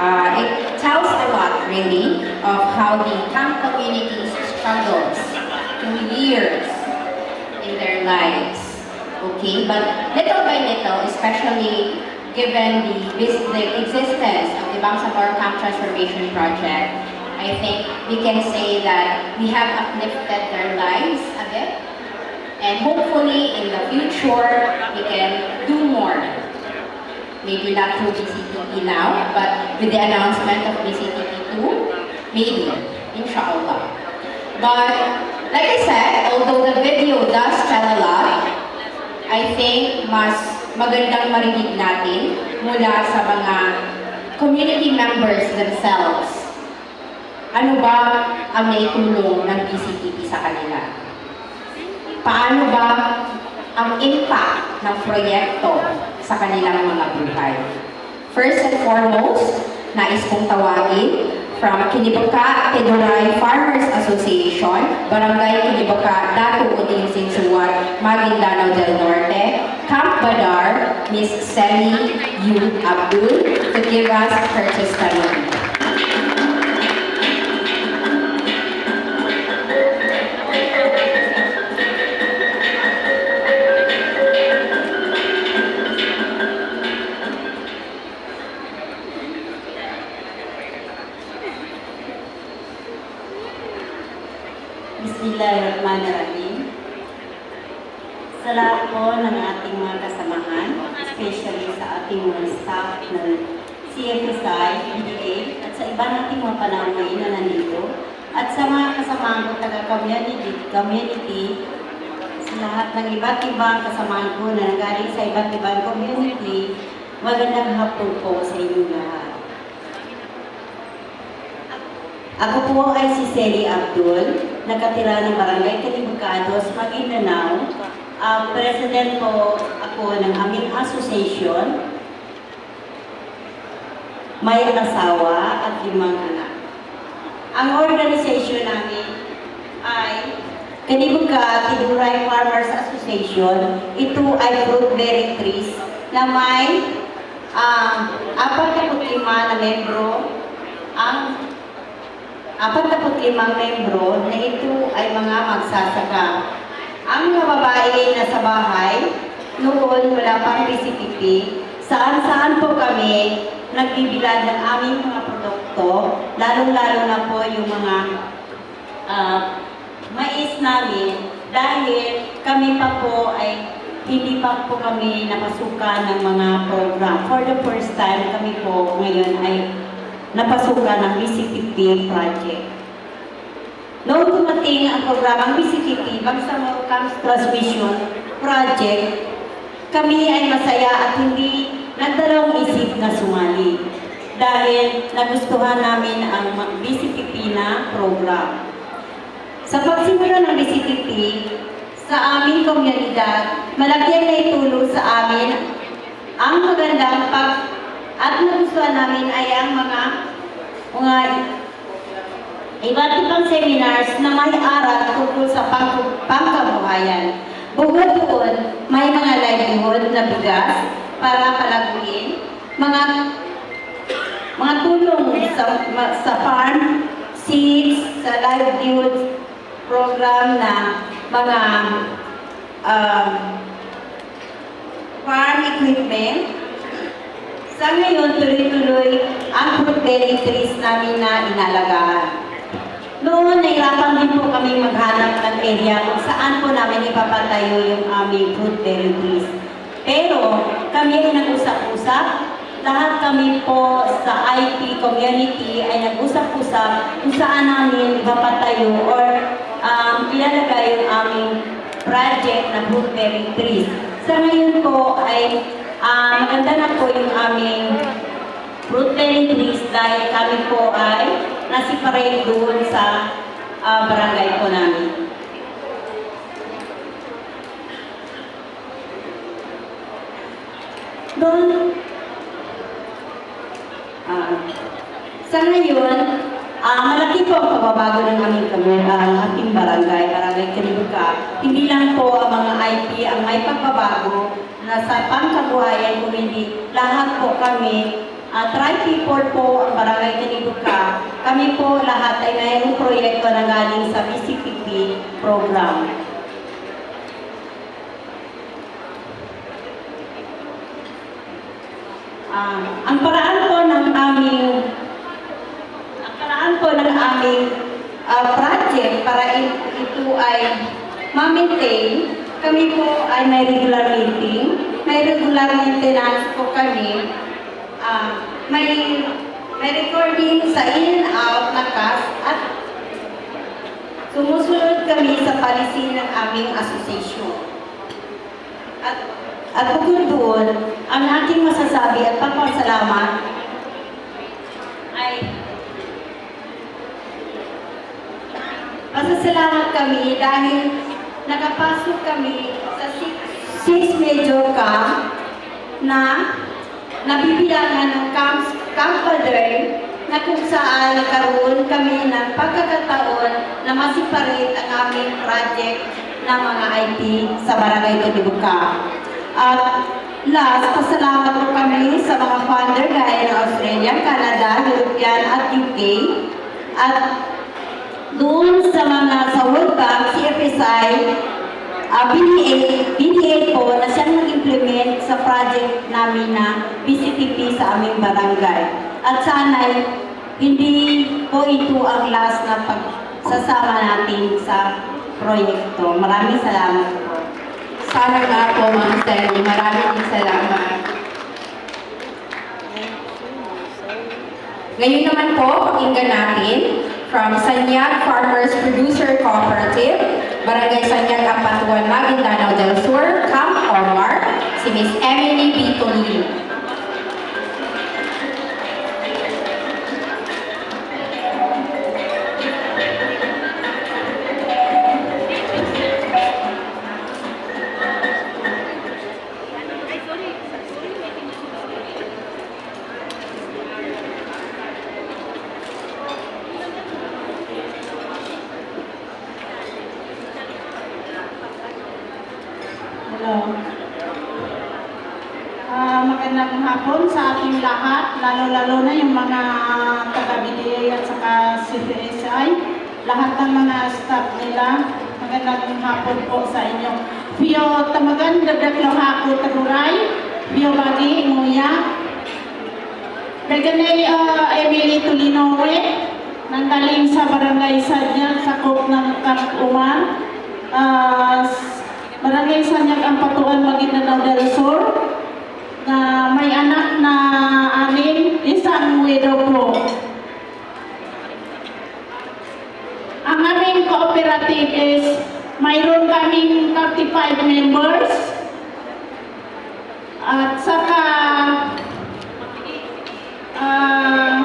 Uh, it tells a lot, really, of how the camp communities struggles through years in their lives. Okay, but little by little, especially given the, the existence of the Bangsamoro Camp Transformation Project, I think we can say that we have uplifted their lives a bit. And hopefully, in the future, we can do more. Maybe not through BCTP now, but with the announcement of BCTP 2, maybe, inshallah. But, like I said, although the video does tell a lot, I think mas magandang marinig natin mula sa mga community members themselves. Ano ba ang naitulong ng BCTP sa kanila? Paano ba ang impact ng proyekto sa kanilang mga buhay? First and foremost, nais kong tawagin from Kinibuka Teduray Farmers Association, Barangay Kinibuka, Dato Udin Sinsuat, Maguindanao del Norte, Camp Badar, Miss Sally Yu Abdul, to give us her testimony. Bismillahirrahmanirrahim. Sa lahat po ng ating mga kasamahan, especially sa ating mga staff ng CFSI, BDA, at sa iba nating mga panamay na nandito, at sa mga kasamahan ko taga-community, community, sa lahat ng iba't ibang kasamahan ko na nagaling sa iba't ibang community, magandang hapon po sa inyong lahat. Ako po ay si Sally Abdul, nakatira ng Barangay Kalibugados, Maguindanao. Ang president po ako ng aming association. May asawa at limang anak. Ang organization namin ay Kalibuga Tiduray Farmers Association. Ito ay fruit bearing trees na may um, 45 na membro ang 45 membro na ito ay mga magsasaka. Ang mga babae na sa bahay, noon wala pang PCPP, saan-saan po kami nagbibilad ng aming mga produkto, lalong-lalo na po yung mga ah, mais namin dahil kami pa po ay hindi pa po kami napasukan ng mga program. For the first time, kami po ngayon ay napasukan ng BCTP project. Noong dumating ang programang BCTP, Bangsamoro Camps Transmission Project, kami ay masaya at hindi nagdalawang isip na sumali dahil nagustuhan namin ang BCTP na program. Sa pagsimula ng BCTP, sa aming komunidad, malaki ang naitulong sa amin ang magandang pag at nagustuhan namin ay ang mga mga iba't ibang seminars na may aral tungkol sa pang pangkabuhayan. Bukod doon, may mga livelihood na bigas para palaguin, mga mga tulong sa, sa farm, seeds, sa livelihood program na mga um, farm equipment, sa ngayon, tuloy-tuloy ang fruit bearing trees namin na inalagaan. Noon, nahirapan din po kami maghanap ng area kung saan po namin ipapatayo yung aming fruit bearing trees. Pero kami ay nag-usap-usap. Lahat kami po sa IT community ay nag-usap-usap kung saan namin ipapatayo or um, ilalagay yung aming project na fruit bearing trees. Sa ngayon po ay ah, maganda na po yung aming fruit bearing trees dahil kami po ay nasiparate doon sa ah, barangay po namin. Doon, ah, sa ngayon, ah, malaki po ang pagbabago ng aming ang ating barangay, barangay Kalibuka. Hindi lang po ang mga IP ang may pagbabago na sa pangkabuhayan, kung hindi lahat po kami uh, Try People po ang Barangay Kanibuka. Kami po lahat ay mayroong proyekto na galing sa BCPP program. Ah, ang paraan po ng aming ang paraan po ng aming ah, project para ito ay ma-maintain, kami po ay may regular meeting, may regular maintenance po kami, Ah, may may recording sa in and out na cast at sumusunod kami sa policy ng aming association. At, at bukod doon, ang aking masasabi at pagpasalamat ay Masasalamat kami dahil nakapasok kami sa six, six major camp na nabibilangan ng camp, camp Padre na kung saan nagkaroon kami ng pagkakataon na masiparate ang aming project ng mga IT sa Barangay Kadibuka. At last, pasalamat po kami sa mga funder gaya ng Australia, Canada, European at UK. At doon sa mga sa World Bank, CFSI, uh, BDA, BDA po na siyang nag-implement sa project namin na BCTP sa aming barangay. At sana'y hindi po ito ang last na pagsasama natin sa proyekto. Maraming salamat po. Sana nga po, Ma'am Stanley. Maraming salamat. Ngayon naman po, pakinggan natin from Sanyag Farmers Producer Cooperative, Barangay Sanyag, Ampatuan, Maguindanao del Sur, Camp Omar, si Miss Emily B. Tolino. Ah, magandang hapon sa ating lahat, lalo-lalo na yung mga taga-BDA at saka CPSI, lahat ng mga staff nila. Magandang hapon po sa inyo. Pio tamagan dadaklo hako taguray, Pio bagi nguya. Reganay uh, Emily Tulinowe, nanggaling sa barangay Sadyan, sakop ng Camp Umar. Ah, Barangay Sanyag ang Patuan Maguindanao del Sur na may anak na anim, isang widow po. Ang aming cooperative is mayroon kaming 35 members at saka ah,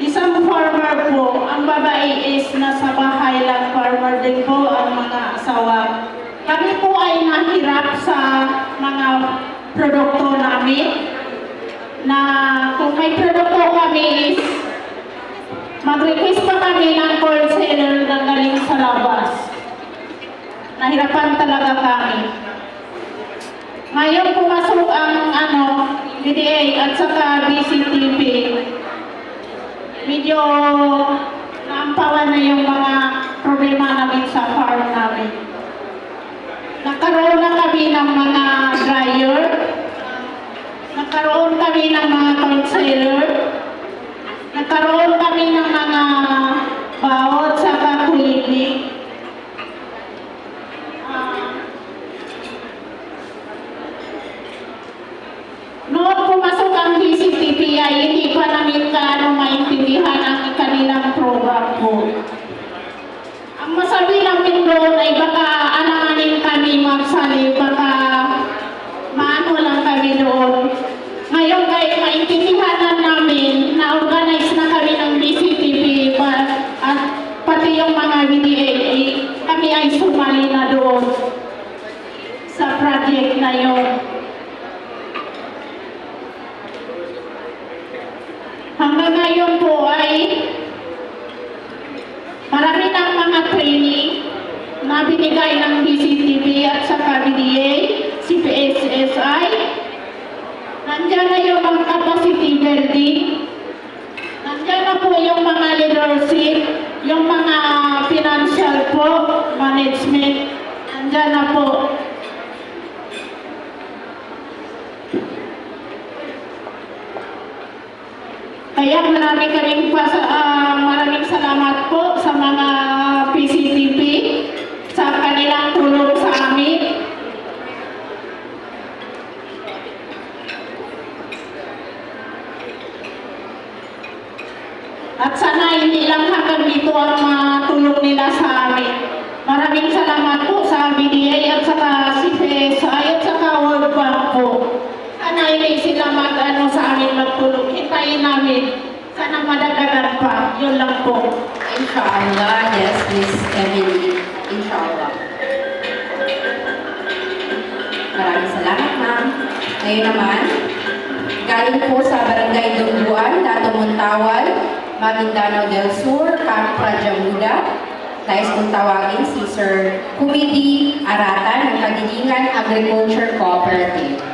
isang farmer po. Ang babae is nasa bahay lang farmer din po ang mga asawa. Kami po ay nahirap sa mga produkto namin na kung may produkto kami is mag-request pa kami ng wholesaler na galing sa labas. Nahirapan talaga kami. Ngayon pumasok ang ano, BDA at saka BCTV. Medyo naampawan na yung mga problema namin sa farm namin. Nagkaroon na kami ng mga. Nagkaroon kami ng mga wholesaler. Nagkaroon kami ng mga bawat sa kakulili. Ah, Noon pumasok ang DCTV ay hindi pa namin kaano maintindihan ang kanilang program po. Ang masabi namin doon ay baka alanganin kami magsali, baka maano lang kami doon. Ngayon kahit maintindihan na namin, na-organize na kami ng DCTV pa, at pati yung mga VDA, eh, kami ay sumali na doon sa project na yun. Hanggang ngayon po ay marami ng mga training na binigay ng BCTV at sa BDA, CPSSI, na Nandiyan na yung mga capacity building. Nandiyan na po yung mga leadership, yung mga financial po, management. Nandiyan na po. Kaya marami kaming pa, ah, maraming salamat po sa mga PCTP sa kanilang tulong sa amin. At sana hindi lang hanggang dito ang mga tulong nila sa amin. Maraming salamat po sa BDA at CPSI at saka World Bank po. Sana hindi sila mag ano, sa amin magtulong. Hintayin namin. Sana madagdagan pa. Yun lang po. Inshallah, yes, Miss Emily. Inshallah. Maraming salamat, ma'am. Ngayon naman, galing po sa Barangay Dumbuan, Dato Montawal, Maguindanao del Sur, Camp Prajamuda. Nais kong tawagin si Sir Kumidi Arata ng Kadilingan Agriculture Cooperative.